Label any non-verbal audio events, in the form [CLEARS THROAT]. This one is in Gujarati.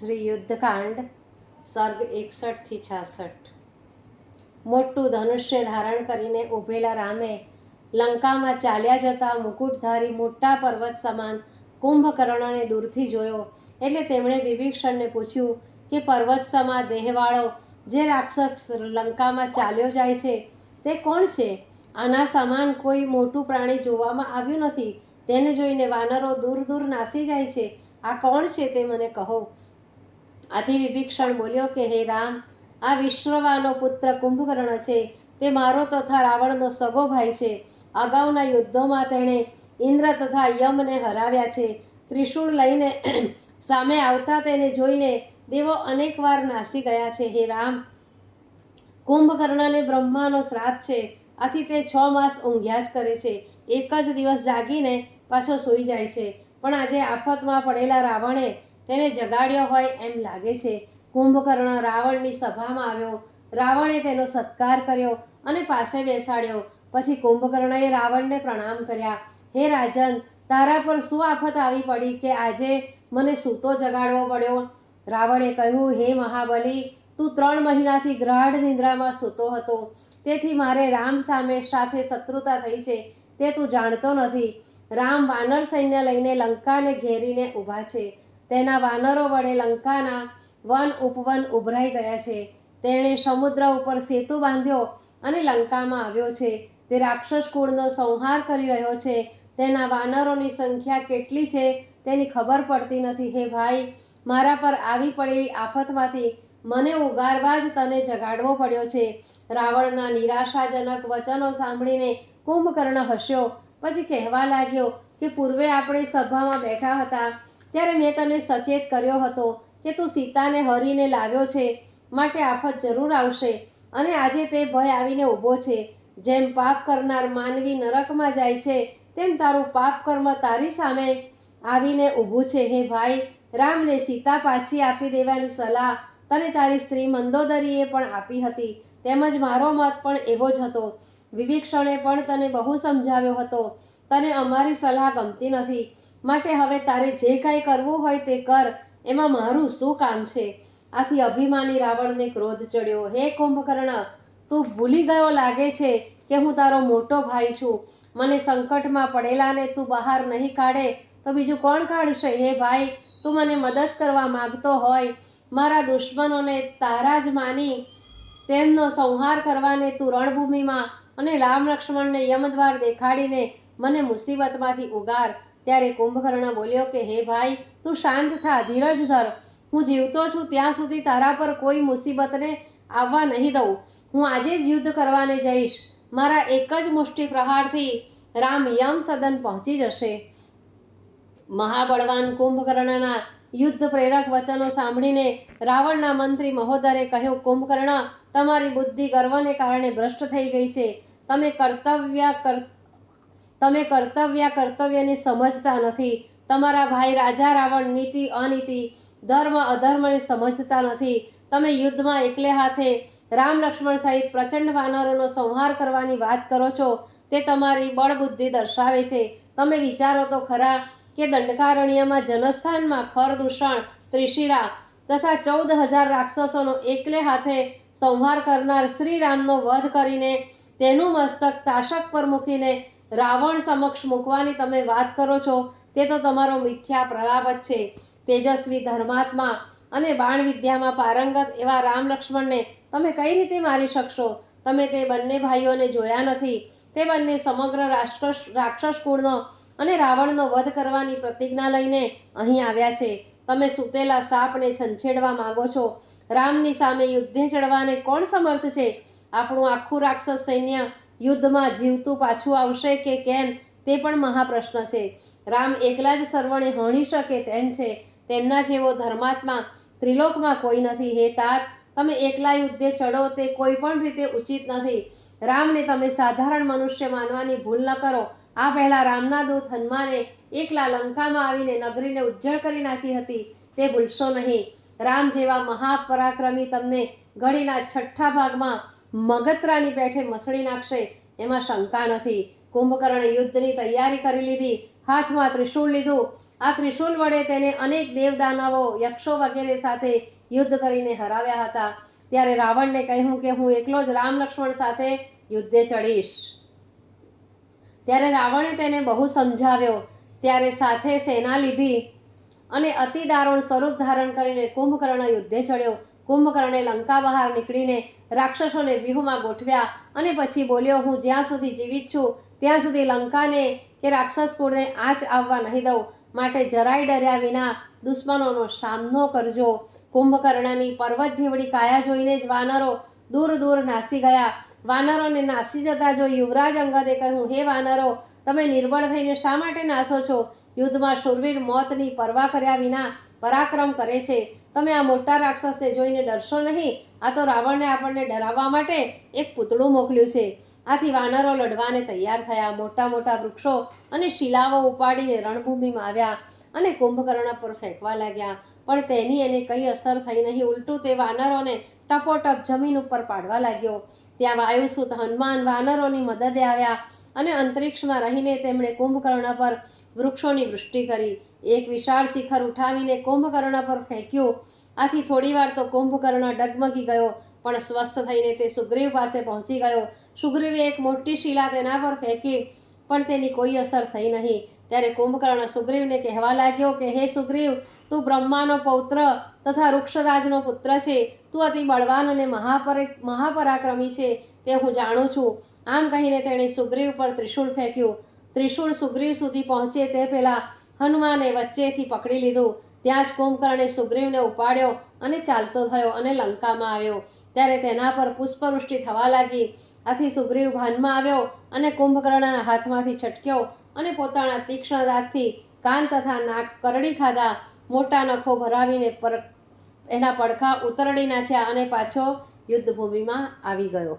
શ્રી યુદ્ધકાંડ સર્ગ એકસઠથી છાસઠ. મોટું ધનુષ્ય ધારણ કરીને ઊભેલા રામે લંકામાં ચાલ્યા જતા મુકુટધારી મોટા પર્વત સમાન કુંભકર્ણને દૂરથી જોયો. એટલે તેમણે વિભીષણને પૂછ્યું કે પર્વત સમા દેહવાળો જે રાક્ષસ લંકામાં ચાલ્યો જાય છે, તે કોણ છે? આના સમાન કોઈ મોટું પ્રાણી જોવામાં આવ્યું નથી. તેને જોઈને વાનરો દૂર દૂર નાસી જાય છે. આ કોણ છે તે મને કહો. આથી વિભીક્ષણ બોલ્યો કે, હે રામ, આ વિશ્વવાનો પુત્ર કુંભકર્ણ છે. તે મારો તથા રાવણનો સગો ભાઈ છે. અગાઉના યુદ્ધોમાં તેણે ઇન્દ્ર તથા યમને હરાવ્યા છે. ત્રિશૂળ લઈને [CLEARS THROAT] સામે આવતા તેને જોઈને દેવો અનેકવાર નાસી ગયા છે. હે રામ, કુંભકર્ણને બ્રહ્માનો શ્રાપ છે. આથી તે છ માસ ઊંઘ્યા જ કરે છે. એક જ દિવસ જાગીને પાછો સૂઈ જાય છે. પણ આજે આફતમાં પડેલા રાવણે તેને જગાડ્યો હોય એમ લાગે છે. કુંભકર્ણ રાવણની સભામાં આવ્યો. રાવણે તેનો સત્કાર કર્યો અને પાસે બેસાડ્યો. પછી કુંભકર્ણએ રાવણને પ્રણામ કર્યા. હે રાજન, તારા પર શું આફત આવી પડી કે આજે મને સૂતો જગાડવો પડ્યો રાવણે કહ્યું, હે મહાબલી, તું ત્રણ મહિનાથી ગ્રાઢ નિંદ્રામાં સૂતો હતો. તેથી મારે રામ સામે સાથે શત્રુતા થઈ છે. તે તું જાણતો નથી. રામ વાનર સૈન્ય લઈને લંકાને ઘેરીને ઊભા છે. તેના વાનરો વડે લંકાના વન ઉપવન ઉભરાઈ ગયા છે. તેણે સમુદ્ર ઉપર સેતુ બાંધ્યો અને લંકામાં આવ્યો છે. તે રાક્ષસ કુળનો સંહાર કરી રહ્યો છે. તેના વાનરોની સંખ્યા કેટલી છે તેની ખબર પડતી નથી. હે ભાઈ, મારા પર આવી પડેલી આફતમાંથી મને ઉગારવા જ તને જગાડવો પડ્યો છે. રાવણના નિરાશાજનક વચનો સાંભળીને કુંભકર્ણ હસ્યો. પછી કહેવા લાગ્યો કે પૂર્વે આપણે સભામાં બેઠા હતા ત્યારે મેં તને સચેત કર્યો હતો કે તું સીતાને હરીને લાવ્યો છે. માટે આફત જરૂર આવશે અને આજે તે ભય આવીને ઊભો છે. જેમ પાપ કરનાર માનવી નરકમાં જાય છે, તેમ તારું પાપ કર્મ તારી સામે આવીને ઊભું છે. હે ભાઈ, રામને સીતા પાછી આપી દેવાની સલાહ તને તારી સ્ત્રી મંદોદરીએ પણ આપી હતી. તેમજ મારો મત પણ એવો જ હતો. વિભીક્ષણે પણ તને બહુ સમજાવ્યો હતો. તને અમારી સલાહ ગમતી નથી. માટે હવે તારે જે કાંઈ કરવું હોય તે કર. એમાં મારું શું કામ છે? આથી અભિમાની રાવણને ક્રોધ ચડ્યો. હે કુંભકર્ણ, તું ભૂલી ગયો લાગે છે કે હું તારો મોટો ભાઈ છું. મને સંકટમાં પડેલાને તું બહાર નહીં કાઢે તો બીજું કોણ કાઢશે? હે ભાઈ, તું મને મદદ કરવા માગતો હોય. મારા દુશ્મનોને તારા જ માની. તેમનો સંહાર કરવાને તું રણભૂમિમાં અને રામ લક્ષ્મણને યમદ્વાર દેખાડીને મને મુસીબતમાંથી ઉગાર. ત્યારે કુંભકર્ણ બોલ્યો કે, હે ભાઈ, તું શાંત થા, ધીરજ ધર. હું જીવતો છું ત્યાં સુધી તારા પર કોઈ મુસીબતને આવવા નહીં દઉં. હું આજે જ યુદ્ધ કરવાને જઈશ. મારા એક જ મુષ્ટિ પ્રહારથી રામ યમ સદન પહોંચી જશે. મહાબળવાન કુંભકર્ણના યુદ્ધ પ્રેરક વચનો સાંભળીને રાવણના મંત્રી મહોદરે કહ્યું, કુંભકર્ણ, તમારી બુદ્ધિ ગર્વને કારણે ભ્રષ્ટ થઈ ગઈ છે. તમે કર્તવ્ય કર તમે કર્તવ્ય કર્તવ્યને સમજતા નથી. તમારા ભાઈ રાજા રાવણ નીતિ, અનીતિ, ધર્મ, અધર્મને સમજતા નથી. તમે યુદ્ધમાં એકલે હાથે રામ લક્ષ્મણ સહિત પ્રચંડ વાનરોનો સંહાર કરવાની વાત કરો છો, તે તમારી બળબુદ્ધિ દર્શાવે છે. તમે વિચારો તો ખરા કે દંડકારણ્યમાં જનસ્થાનમાં ખરદૂષણ, ત્રિશિરા તથા ચૌદ હજાર રાક્ષસોનો એકલે હાથે સંહાર કરનાર શ્રીરામનો વધ કરીને તેનું મસ્તક તાશક પર મૂકીને રાવણ સમક્ષ મૂકવાની તમે વાત કરો છો, તે તો તમારો મિથ્યા પ્રલાપ જ છે. તેજસ્વી ધર્માત્મા અને બાણ વિદ્યામાં પારંગત એવા રામ લક્ષ્મણને તમે કઈ રીતે મારી શકશો? તમે તે બંને ભાઈઓને જોયા નથી. તે બંને સમગ્ર રાક્ષસ રાક્ષસ કુળનો અને રાવણનો વધ કરવાની પ્રતિજ્ઞા લઈને અહીં આવ્યા છે. તમે સૂતેલા સાપને છંછેડવા માંગો છો. રામની સામે યુદ્ધે ચડવાને કોણ સમર્થ છે? આપણું આખું રાક્ષસ સૈન્ય યુદ્ધમાં જીવતું પાછું આવશે કે કેમ તે પણ મહાપ્રશ્ન છે. રામ એકલા જ સર્વણે હણી શકે તેમ છે. તેમના જેવો ધર્માત્મા ત્રિલોકમાં કોઈ નથી. હે તાત, તમે એકલા યુદ્ધે ચડો તે કોઈ પણ રીતે ઉચિત નથી. રામને તમે સાધારણ મનુષ્ય માનવાની ભૂલ ન કરો. આ પહેલાં રામના દૂત હનુમાને એકલા લંકામાં આવીને નગરીને ઉજ્જળ કરી નાખી હતી. તે ભૂલશો નહીં. રામ જેવા મહાપરાક્રમી તમને ઘડીના છઠ્ઠા ભાગમાં મગતરાની પેઠે મસળી નાખશે. એમાં શંકા નથી. કુંભકર્ણે યુદ્ધની તૈયારી કરી લીધી. હાથમાં ત્રિશૂળ લીધું. આ ત્રિશૂલ વડે તેને અનેક દેવદાનવો, યક્ષો વગેરે સાથે યુદ્ધ કરીને હરાવ્યા હતા. ત્યારે રાવણને કહ્યું કે હું એકલો જ રામ લક્ષ્મણ સાથે યુદ્ધે ચડીશ. ત્યારે રાવણે તેને બહુ સમજાવ્યો. ત્યારે સાથે સેના લીધી અને અતિ દારૂણ સ્વરૂપ ધારણ કરીને કુંભકર્ણ યુદ્ધે ચડ્યો. કુંભકર્ણે લંકા બહાર નીકળીને રાક્ષસોને વ્યૂહમાં ગોઠવ્યા અને પછી બોલ્યો, હું જ્યાં સુધી જીવિત છું, ત્યાં સુધી લંકાને કે રાક્ષસ કુળને આંચ આવવા નહીં દઉં. માટે જરાય ડર્યા વિના દુશ્મનોનો સામનો કરજો. કુંભકર્ણની પર્વત જેવડી કાયા જોઈને જ વાનરો દૂર દૂર નાસી ગયા. વાનરોને નાસી જતા જો યુવરાજ અંગદે કહ્યું, હે વાનરો, તમે નિર્બળ થઈને શા માટે નાસો છો? યુદ્ધમાં શૂરવીર મોતની પરવા કર્યા વિના પરાક્રમ કરે છે. તમે આ મોટા રાક્ષસને જોઈને ડરશો નહીં? આ તો રાવણને આપણને ડરાવવા માટે એક પૂતળું મોકલ્યું છે. આથી વાનરો લડવાને તૈયાર થયા. મોટા મોટા વૃક્ષો અને શિલાઓ ઉપાડીને રણભૂમિમાં આવ્યા અને કુંભકર્ણ પર ફેંકવા લાગ્યા. પણ તેની એને કંઈ અસર થઈ નહીં. ઉલટું તે વાનરોને ટપોટપ જમીન ઉપર પાડવા લાગ્યો. ત્યાં વાયુસૂત હનુમાન વાનરોની મદદે આવ્યા અને અંતરિક્ષમાં રહીને તેમણે કુંભકર્ણ પર વૃક્ષોની વૃષ્ટિ કરી. એક વિશાળ શિખર ઉઠાવીને કુંભકર્ણ પર ફેંક્યું. આથી થોડીવાર તો કુંભકર્ણ ડગમગી ગયો, પણ સ્વસ્થ થઈને તે સુગ્રીવ પાસે પહોંચી ગયો. સુગ્રીવે એક મોટી શિલા તેના પર ફેંકી, પણ તેની કોઈ અસર થઈ નહીં. ત્યારે કુંભકર્ણ સુગ્રીવને કહેવા લાગ્યો કે, હે સુગ્રીવ, તું બ્રહ્માનો પૌત્ર તથા વૃક્ષરાજનો પુત્ર છે. તું અતિ બળવાન અને મહાપરે, મહાપરાક્રમી છે. તે હું જાણું છું. આમ કહીને તેણે સુગ્રીવ પર ત્રિશૂળ ફેંક્યું. ત્રિશૂળ સુગ્રીવ સુધી પહોંચે તે પહેલાં હનુમાને વચ્ચેથી પકડી લીધું. ત્યાં જ કુંભકર્ણે સુગ્રીવને ઉપાડ્યો અને ચાલતો થયો અને લંકામાં આવ્યો. ત્યારે તેના પર પુષ્પવૃષ્ટિ થવા લાગી. આથી સુગ્રીવ ભાનમાં આવ્યો અને કુંભકર્ણના હાથમાંથી છટક્યો અને પોતાના તીક્ષ્ણ દાંતથી કાન તથા નાક કરડી ખાધા. મોટા નખો ભરાવીને પર એના પડખા ઉતરડી નાખ્યા અને પાછો યુદ્ધભૂમિમાં આવી ગયો.